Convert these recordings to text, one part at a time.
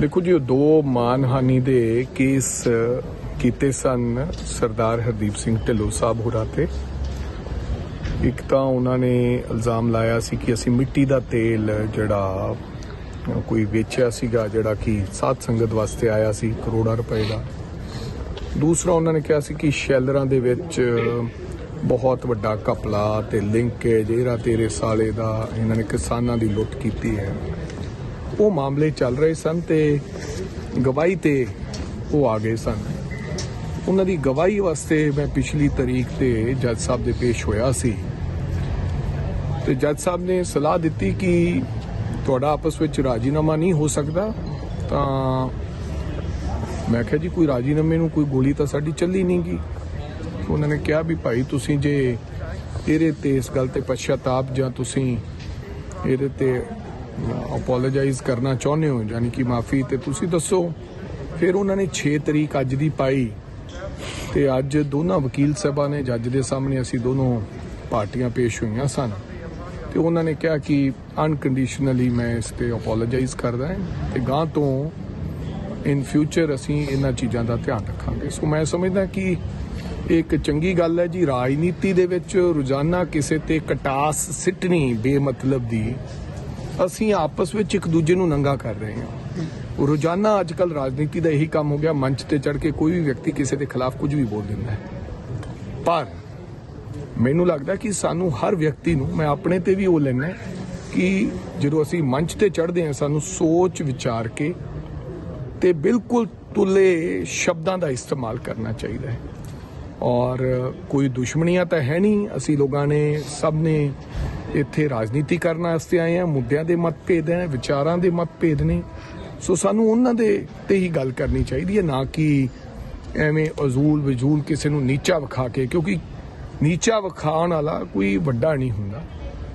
ਦੇਖੋ ਜੀ, ਉਹ ਦੋ ਮਾਨਹਾਨੀ ਦੇ ਕੇਸ ਕੀਤੇ ਸਨ ਸਰਦਾਰ ਹਰਦੀਪ ਸਿੰਘ ਢਿੱਲੋਂ ਸਾਹਿਬ ਹੋਰਾਂ ਤੇ। ਇੱਕ ਤਾਂ ਉਹਨਾਂ ਨੇ ਇਲਜ਼ਾਮ ਲਾਇਆ ਸੀ ਕਿ ਅਸੀਂ ਮਿੱਟੀ ਦਾ ਤੇਲ, ਜਿਹੜਾ ਕੋਈ ਵੇਚਿਆ ਸੀਗਾ, ਜਿਹੜਾ ਕਿ ਸਾਧ ਸੰਗਤ ਵਾਸਤੇ ਆਇਆ ਸੀ ਕਰੋੜਾਂ ਰੁਪਏ ਦਾ। ਦੂਸਰਾ ਉਹਨਾਂ ਨੇ ਕਿਹਾ ਸੀ ਕਿ ਸ਼ੈਲਰਾਂ ਦੇ ਵਿੱਚ ਬਹੁਤ ਵੱਡਾ ਕਪਲਾ ਤੇ ਲਿੰਕੇਜ ਇਹਰਾ ਤੇਰੇ ਸਾਲੇ ਦਾ ਇਹਨਾਂ ਨੇ ਕਿਸਾਨਾਂ ਦੀ ਲੁੱਟ ਕੀਤੀ ਹੈ। ਉਹ ਮਾਮਲੇ ਚੱਲ ਰਹੇ ਸਨ ਤੇ ਗਵਾਹੀ ਤੇ ਉਹ ਆ ਗਏ ਸਨ। ਉਹਨਾਂ ਦੀ ਗਵਾਹੀ ਵਾਸਤੇ ਮੈਂ ਪਿਛਲੀ ਤਰੀਕ ਤੇ ਜੱਜ ਸਾਹਿਬ ਦੇ ਪੇਸ਼ ਹੋਇਆ ਸੀ। ਤੇ ਜੱਜ ਸਾਹਿਬ ਨੇ ਸਲਾਹ ਦਿੱਤੀ ਕਿ ਤੁਹਾਡਾ ਆਪਸ ਵਿੱਚ ਰਾਜੀਨਾਮਾ ਨਹੀਂ ਹੋ ਸਕਦਾ, ਤਾਂ ਮੈਂ ਕਿਹਾ ਜੀ ਕੋਈ ਰਾਜੀਨਾਮੇ ਨੂੰ ਕੋਈ ਗੋਲੀ ਤਾਂ ਸਾਡੀ ਚੱਲੀ ਨਹੀਂ ਗੀ ਉਹਨਾਂ ਨੇ ਕਿਹਾ ਵੀ ਭਾਈ ਤੁਸੀਂ ਜੇ ਇਹਦੇ ਤੇ ਇਸ ਗੱਲ ਤੇ ਪਛਤਾਪ ਜਾਂ ਤੁਸੀਂ ਇਹਦੇ ਤੇ ਅਪੋਲੋਜਾਈਜ਼ ਕਰਨਾ ਚਾਹੁੰਦੇ ਹੋ, ਯਾਨੀ ਕਿ ਮਾਫੀ ਤੇ ਤੁਸੀਂ ਦੱਸੋ। ਫਿਰ ਉਹਨਾਂ ਨੇ 6 ਤਰੀਕ ਅੱਜ ਦੀ ਪਾਈ ਤੇ ਅੱਜ ਦੋਨਾਂ ਵਕੀਲ ਸਾਹਿਬਾਂ ਨੇ, ਜੱਜ ਦੇ ਸਾਹਮਣੇ ਅਸੀਂ ਦੋਨੋਂ ਪਾਰਟੀਆਂ ਪੇਸ਼ ਹੋਈਆਂ ਸਨ। ਤੇ ਉਹਨਾਂ ਨੇ ਕਿਹਾ ਕਿ ਅਨਕੰਡੀਸ਼ਨਲੀ ਮੈਂ ਇਸ ਤੇ ਅਪੋਲੋਜਾਈਜ਼ ਕਰਦਾ ਹਾਂ ਤੇ ਗਾਂ ਤੋਂ ਇਨ ਫਿਊਚਰ ਅਸੀਂ ਇਹਨਾਂ ਚੀਜ਼ਾਂ ਦਾ ਧਿਆਨ ਰੱਖਾਂਗੇ। ਸੋ ਮੈਂ ਸਮਝਦਾ ਕਿ ਇਹ ਇੱਕ ਚੰਗੀ ਗੱਲ ਹੈ ਜੀ। ਰਾਜਨੀਤੀ ਦੇ ਵਿੱਚ ਰੋਜ਼ਾਨਾ ਕਿਸੇ ਤੇ ਕਟਾਸ ਸਿੱਟਣੀ ਬੇਮਤਲਬ ਦੀ ਅਸੀਂ ਆਪਸ ਵਿੱਚ ਇੱਕ ਦੂਜੇ ਨੂੰ ਨੰਗਾ ਕਰ ਰਹੇ ਹਾਂ। ਰੋਜ਼ਾਨਾ ਅੱਜ ਕੱਲ ਰਾਜਨੀਤੀ ਦਾ ਇਹੀ ਕੰਮ ਹੋ ਗਿਆ। ਮੰਚ ਤੇ ਚੜ ਕੇ ਕੋਈ ਵੀ ਵਿਅਕਤੀ ਕਿਸੇ ਦੇ ਖਿਲਾਫ ਕੁਝ ਵੀ ਬੋਲ ਦਿੰਦਾ ਹੈ। ਪਰ ਮੈਨੂੰ ਲੱਗਦਾ ਕਿ ਸਾਨੂੰ ਹਰ ਵਿਅਕਤੀ ਨੂੰ, ਮੈਂ ਆਪਣੇ ਤੇ ਵੀ ਉਹ ਲੈਣਾ ਕਿ ਜਦੋਂ ਅਸੀਂ ਮੰਚ ਤੇ ਚੜ੍ਹਦੇ ਹਾਂ, ਸਾਨੂੰ ਸੋਚ ਵਿਚਾਰ ਕੇ ਤੇ ਬਿਲਕੁਲ ਤੁਲੇ ਸ਼ਬਦਾਂ ਦਾ ਇਸਤੇਮਾਲ ਕਰਨਾ ਚਾਹੀਦਾ ਹੈ। ਔਰ ਕੋਈ ਦੁਸ਼ਮਣੀਆਂ ਤਾਂ ਹੈ ਨਹੀਂ। ਅਸੀਂ ਲੋਕਾਂ ਨੇ, ਸਭ ਨੇ ਇੱਥੇ ਰਾਜਨੀਤੀ ਕਰਨ ਵਾਸਤੇ ਆਏ ਆ ਮੁੱਦਿਆਂ ਦੇ ਮਤਭੇਦ ਹੈ, ਵਿਚਾਰਾਂ ਦੇ ਮਤਭੇਦ ਨੇ। ਸੋ ਸਾਨੂੰ ਉਹਨਾਂ ਦੇ ਤੇ ਹੀ ਗੱਲ ਕਰਨੀ ਚਾਹੀਦੀ ਹੈ, ਨਾ ਕਿ ਐਵੇਂ ਅਜ਼ੂਲ ਵਜੂਲ ਕਿਸੇ ਨੂੰ ਨੀਚਾ ਵਿਖਾ ਕੇ, ਕਿਉਂਕਿ ਨੀਚਾ ਵਿਖਾਉਣ ਵਾਲਾ ਕੋਈ ਵੱਡਾ ਨਹੀਂ ਹੁੰਦਾ।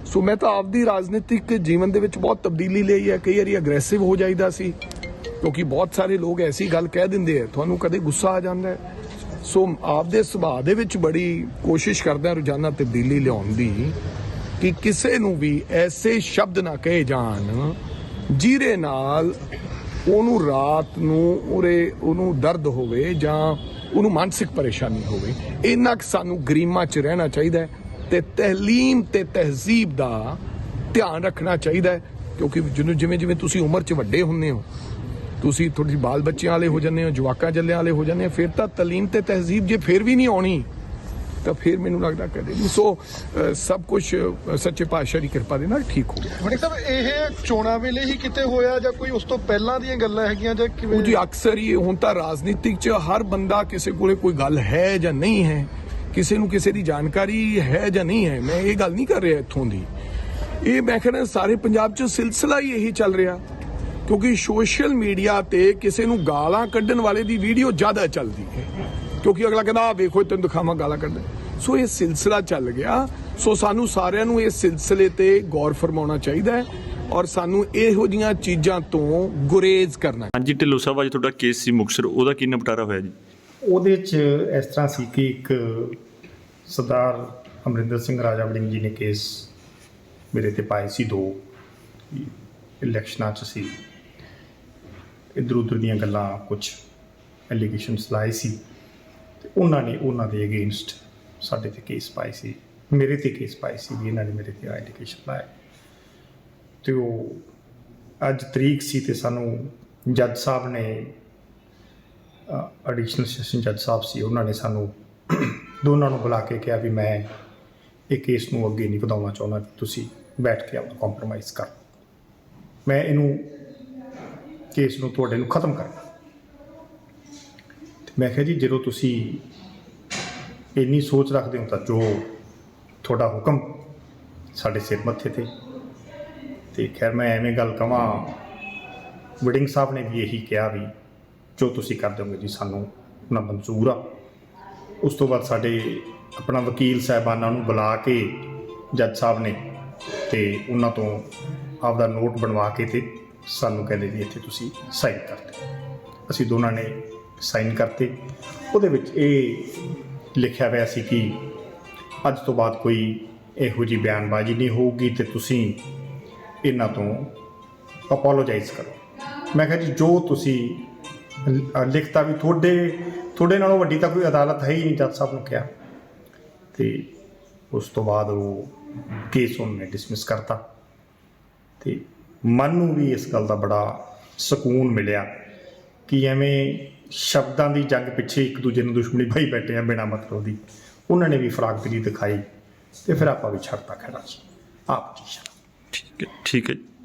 ਸੋ ਮੈਂ ਤਾਂ ਆਪਦੀ ਰਾਜਨੀਤਿਕ ਜੀਵਨ ਦੇ ਵਿੱਚ ਬਹੁਤ ਤਬਦੀਲੀ ਲਈ ਹੈ, ਕਈ ਵਾਰੀ ਅਗਰੈਸਿਵ ਹੋ ਜਾਈਦਾ ਸੀ, ਕਿਉਂਕਿ ਬਹੁਤ ਸਾਰੇ ਲੋਕ ਐਸੀ ਗੱਲ ਕਹਿ ਦਿੰਦੇ ਆ, ਤੁਹਾਨੂੰ ਕਦੇ ਗੁੱਸਾ ਆ ਜਾਂਦਾ ਹੈ। ਸੋ ਆਪਦੇ ਸੁਭਾਅ ਦੇ ਵਿੱਚ ਬੜੀ ਕੋਸ਼ਿਸ਼ ਕਰਦਾ ਰੋਜ਼ਾਨਾ ਤਬਦੀਲੀ ਲਿਆਉਣ ਦੀ ਕਿ ਕਿਸੇ ਨੂੰ ਵੀ ਐਸੇ ਸ਼ਬਦ ਨਾ ਕਹੇ ਜਾਣ। ਜਿਹਦੇ ਨਾਲ ਉਹਨੂੰ ਰਾਤ ਨੂੰ ਉਹਰੇ ਉਹਨੂੰ ਦਰਦ ਹੋਵੇ ਜਾਂ ਉਹਨੂੰ ਮਾਨਸਿਕ ਪਰੇਸ਼ਾਨੀ ਹੋਵੇ। ਇੰਨਾ ਕੁ ਸਾਨੂੰ ਗਰੀਮਾ 'ਚ ਰਹਿਣਾ ਚਾਹੀਦਾ ਹੈ ਤੇ ਤਹਲੀਮ ਤੇ ਤਹਿਜ਼ੀਬ ਦਾ ਧਿਆਨ ਰੱਖਣਾ ਚਾਹੀਦਾ ਹੈ। ਕਿਉਂਕਿ ਜਿਹਨੂੰ ਜਿਵੇਂ ਜਿਵੇਂ ਤੁਸੀਂ ਉਮਰ 'ਚ ਵੱਡੇ ਹੁੰਦੇ ਹੋ, ਤੁਸੀਂ ਥੋੜੀ ਬਾਲ ਬੱਚਿਆਂ ਵਾਲੇ ਹੋ ਜਾਂਦੇ ਹੋ, ਜਵਾਕਾਂ ਜੱਲਿਆਂ ਵਾਲੇ ਹੋ ਜਾਂਦੇ ਹੋ, ਫਿਰ ਤਾਂ ਤਲੀਮ ਤੇ ਤਹਿਜ਼ੀਬ ਜੇ ਫਿਰ ਵੀ ਨਹੀਂ ਆਉਣੀ। ਤਾਂ ਫਿਰ ਮੈਨੂੰ ਲੱਗਦਾ ਕਦੇ ਨਹੀਂ। ਸੋ ਸਭ ਕੁਝ ਸੱਚੇ ਪਾਤਸ਼ਾਹ ਦੀ ਕਿਰਪਾ ਦੇ ਨਾਲ ਠੀਕ ਹੋ ਗਿਆ। ਸਾਹਿਬ ਇਹ ਚੋਣਾਂ ਵੇਲੇ ਹੀ ਕਿਤੇ ਹੋਇਆ ਜਾਂ ਕੋਈ ਉਸ ਤੋਂ ਪਹਿਲਾਂ ਦੀਆਂ ਗੱਲਾਂ ਹੈਗੀਆਂ ਜਾਂ ਕਿਵੇਂ? ਜੀ ਅਕਸਰ ਹੀ ਹੁਣ ਤਾਂ ਰਾਜਨੀਤਿਕ 'ਚ ਹਰ ਬੰਦਾ ਕਿਸੇ ਕੋਲੇ ਕੋਈ ਗੱਲ ਹੈ ਜਾਂ ਨਹੀਂ ਹੈ ਕਿਸੇ ਨੂੰ ਕਿਸੇ ਦੀ ਜਾਣਕਾਰੀ ਹੈ ਜਾਂ ਨਹੀਂ ਹੈ। ਮੈਂ ਇਹ ਗੱਲ ਨਹੀਂ ਕਰ ਰਿਹਾ ਇੱਥੋਂ ਦੀ। ਇਹ ਮੈਂ ਕਹਿੰਦਾ ਸਾਰੇ ਪੰਜਾਬ 'ਚ ਸਿਲਸਿਲਾ ਹੀ ਇਹੀ ਚੱਲ ਰਿਹਾ ਕਿਉਂਕਿ ਸੋਸ਼ਲ ਮੀਡੀਆ ਤੇ ਕਿਸੇ ਨੂੰ ਗਾਲਾਂ ਕੱਢਣ ਵਾਲੇ ਦੀ ਵੀਡੀਓ ਜ਼ਿਆਦਾ ਚੱਲਦੀ ਹੈ। ਕਿਉਂਕਿ ਅਗਲਾ ਕਹਿੰਦਾ ਆ ਵੇਖੋ ਤੈਨੂੰ ਦਿਖਾਵਾਂ ਗਾਲਾਂ ਕੱਢਣ। ਸੋ ਇਹ ਸਿਲਸਿਲਾ ਚੱਲ ਗਿਆ। ਸੋ ਸਾਨੂੰ ਸਾਰਿਆਂ ਨੂੰ ਇਸ ਸਿਲਸਿਲੇ ਤੇ ਗੌਰ ਫਰਮਾਉਣਾ ਚਾਹੀਦਾ ਹੈ ਔਰ ਸਾਨੂੰ ਇਹੋ ਜੀਆਂ ਚੀਜ਼ਾਂ ਤੋਂ ਗੁਰੇਜ਼ ਕਰਨਾ ਹਾਂਜੀ ਢਿੱਲੋਂ ਸਾਹਿਬ ਅੱਜ ਤੁਹਾਡਾ ਕੇਸ ਸੀ ਮੁਕਤਸਰ। ਉਹਦਾ ਕੀ ਨਿਪਟਾਰਾ ਹੋਇਆ ਜੀ? ਉਹਦੇ ਚ ਇਸ ਤਰ੍ਹਾਂ ਸੀ ਕਿ ਇੱਕ ਸਰਦਾਰ ਅਮਰਿੰਦਰ ਸਿੰਘ ਰਾਜਾ ਵੜਿੰਗ ਜੀ ਨੇ ਕੇਸ ਮੇਰੇ ਤੇ ਪਾਏ ਸੀ ਦੋ ਇਲੈਕਸ਼ਨਾਂ ਚ ਸੀ। ਇਧਰ ਉਧਰ ਦੀਆਂ ਗੱਲਾਂ ਕੁਝ ਐਲੀਗੇਸ਼ਨਸ ਲਾਏ ਸੀ। ਤੇ ਉਹਨਾਂ ਨੇ ਉਹਨਾਂ ਦੇ ਅਗੇਂਸਟ ਸਾਡੇ ਤੇ ਕੇਸ ਪਾਏ ਸੀ। ਮੇਰੇ ਤੇ ਕੇਸ ਪਾਏ ਸੀ ਵੀ ਇਹਨਾਂ ਨੇ ਮੇਰੇ ਤੇ ਐਲੀਗੇਸ਼ਨ ਲਾਏ ਤੇ ਉਹ ਅੱਜ ਤਰੀਕ ਸੀ ਤੇ ਸਾਨੂੰ ਜੱਜ ਸਾਹਿਬ ਨੇ ਐਡੀਸ਼ਨਲ ਸੈਸ਼ਨ ਜੱਜ ਸਾਹਿਬ ਸੀ, ਉਹਨਾਂ ਨੇ ਸਾਨੂੰ ਦੋਨਾਂ ਨੂੰ ਬੁਲਾ ਕੇ ਕਿਹਾ ਵੀ ਮੈਂ ਇਹ ਕੇਸ ਨੂੰ ਅੱਗੇ ਨਹੀਂ ਵਧਾਉਣਾ ਚਾਹੁੰਦਾ, ਤੁਸੀਂ ਬੈਠ ਕੇ ਆਪਣਾ ਕੰਪਰੋਮਾਈਜ਼ ਕਰ। ਮੈਂ ਇਹਨੂੰ ਕੇਸ ਨੂੰ ਤੁਹਾਡੇ ਨੂੰ ਖਤਮ ਕਰਨਾ ਮੈਂ ਕਿਹਾ ਜੀ, ਜਦੋਂ ਤੁਸੀਂ ਇੰਨੀ ਸੋਚ ਰੱਖਦੇ ਹੋ ਤਾਂ ਜੋ ਤੁਹਾਡਾ ਹੁਕਮ ਸਾਡੇ ਸਿਰ ਮੱਥੇ ਤੇ। ਤੇ ਖੈਰ, ਮੈਂ ਐਵੇਂ ਗੱਲ ਕਹਾਂ ਵਡਿੰਗ ਸਾਹਿਬ ਨੇ ਵੀ ਇਹੀ ਕਿਹਾ ਵੀ ਜੋ ਤੁਸੀਂ ਕਰ ਦਿਓਗੇ ਜੀ, ਸਾਨੂੰ ਉਹਨਾਂ ਮਨਜ਼ੂਰ ਆ। ਉਸ ਤੋਂ ਬਾਅਦ ਸਾਡੇ ਆਪਣਾ ਵਕੀਲ ਸਾਹਿਬਾਨਾਂ ਨੂੰ ਬੁਲਾ ਕੇ ਜੱਜ ਸਾਹਿਬ ਨੇ ਤੇ ਉਹਨਾਂ ਤੋਂ ਆਪਦਾ ਨੋਟ ਬਣਵਾ ਕੇ ਤੇ ਸਾਨੂੰ ਕਹਿੰਦੇ ਵੀ ਇੱਥੇ ਤੁਸੀਂ ਸਾਈਨ ਕਰ ਦਿਓ ਅਸੀਂ ਦੋਨਾਂ ਨੇ ਸਾਈਨ ਕਰਤੇ। ਉਹਦੇ ਵਿੱਚ ਇਹ ਲਿਖਿਆ ਹੋਇਆ ਸੀ ਕਿ ਅੱਜ ਤੋਂ ਬਾਅਦ ਕੋਈ ਇਹੋ ਜੀ ਬਿਆਨਬਾਜ਼ੀ ਨਹੀਂ ਹੋਊਗੀ ਤੇ ਤੁਸੀਂ ਇਹਨਾਂ ਤੋਂ ਅਪੋਲੋਜਾਈਜ਼ ਕਰੋ। ਮੈਂ ਕਿਹਾ ਜੀ, ਜੋ ਤੁਸੀਂ ਲਿਖਤਾ ਵੀ ਤੁਹਾਡੇ ਤੁਹਾਡੇ ਨਾਲੋਂ ਵੱਡੀ ਤਾਂ ਕੋਈ ਅਦਾਲਤ ਹੈ ਹੀ ਨਹੀਂ, ਜੱਜ ਸਾਹਿਬ ਨੂੰ ਕਿਹਾ। ਤੇ ਉਸ ਤੋਂ ਬਾਅਦ ਉਹ ਕੇਸ ਉਹਨੇ ਡਿਸਮਿਸ ਕਰਤਾ। ਤੇ ਮਨ ਨੂੰ ਵੀ ਇਸ ਗੱਲ ਦਾ ਬੜਾ ਸਕੂਨ ਮਿਲਿਆ ਕਿ ਐਵੇਂ ਸ਼ਬਦਾਂ ਦੀ ਜੰਗ ਪਿੱਛੇ ਇੱਕ ਦੂਜੇ ਨੂੰ ਦੁਸ਼ਮਣੀ ਪਾਈ ਬੈਠੇ ਆ ਬਿਨਾਂ ਮਤਲਬ ਦੀ। ਉਹਨਾਂ ਨੇ ਵੀ ਫਰਾਗਦਰੀ ਦਿਖਾਈ ਤੇ ਫਿਰ ਆਪਾਂ ਵੀ ਛੱਡਤਾ ਖੜਾ ਸੀ। ਆਪ ਜੀ ਠੀਕ ਹੈ ਠੀਕ ਹੈ। ਜੀ।